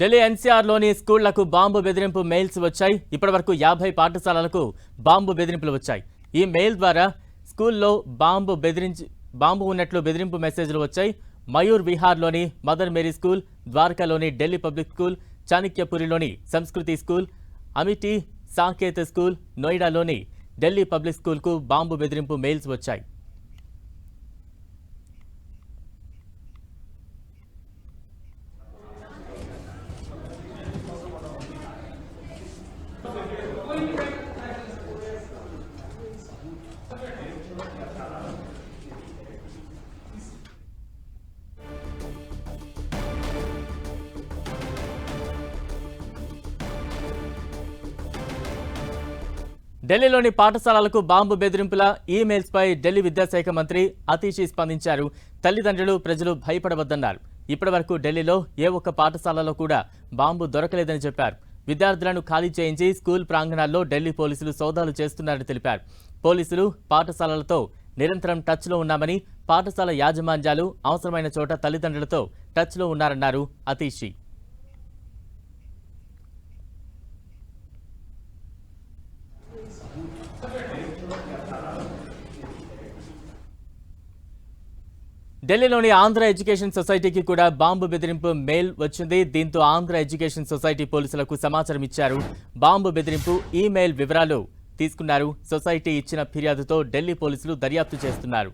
ఢిల్లీ ఎన్సీఆర్లోని స్కూళ్ళకు బాంబు బెదిరింపు మెయిల్స్ వచ్చాయి. ఇప్పటివరకు యాభై పాఠశాలలకు బాంబు బెదిరింపులు వచ్చాయి. ఈ మెయిల్ ద్వారా స్కూల్లో బాంబు బెదిరించి బాంబు ఉన్నట్లు బెదిరింపు మెసేజ్లు వచ్చాయి. మయూర్ విహార్లోని మదర్ మేరీ స్కూల్ ద్వారకాలోని Delhi public school చాణక్యపురిలోని Sanskriti school Amity Saket school నోయిడాలోని Delhi public స్కూల్కు బాంబు బెదిరింపు మెయిల్స్ వచ్చాయి. ఢిల్లీలోని పాఠశాలలకు బాంబు బెదిరింపుల ఈమెయిల్స్పై ఢిల్లీ విద్యాశాఖ మంత్రి అతీషి స్పందించారు. తల్లిదండ్రులు ప్రజలు భయపడవద్దన్నారు. ఇప్పటివరకు ఢిల్లీలో ఏ ఒక్క పాఠశాలలో కూడా బాంబు దొరకలేదని చెప్పారు. విద్యార్థులను ఖాళీ చేయించి స్కూల్ ప్రాంగణాల్లో ఢిల్లీ పోలీసులు సోదాలు చేస్తున్నారని తెలిపారు. పోలీసులు పాఠశాలలతో నిరంతరం టచ్లో ఉన్నామని పాఠశాల యాజమాన్యాలు అవసరమైన చోట తల్లిదండ్రులతో టచ్లో ఉన్నారన్నారు అతీషి. ఢిల్లీలోని ఆంధ్ర ఎడ్యుకేషన్ సొసైటీకి కూడా బాంబు బెదిరింపు మెయిల్ వచ్చింది. దీంతో ఆంధ్ర ఎడ్యుకేషన్ సొసైటీ పోలీసులకు సమాచారం ఇచ్చారు. బాంబు బెదిరింపు ఈమెయిల్ వివరాలు తీసుకున్నారు. సొసైటీ ఇచ్చిన ఫిర్యాదుతో ఢిల్లీ పోలీసులు దర్యాప్తు చేస్తున్నారు.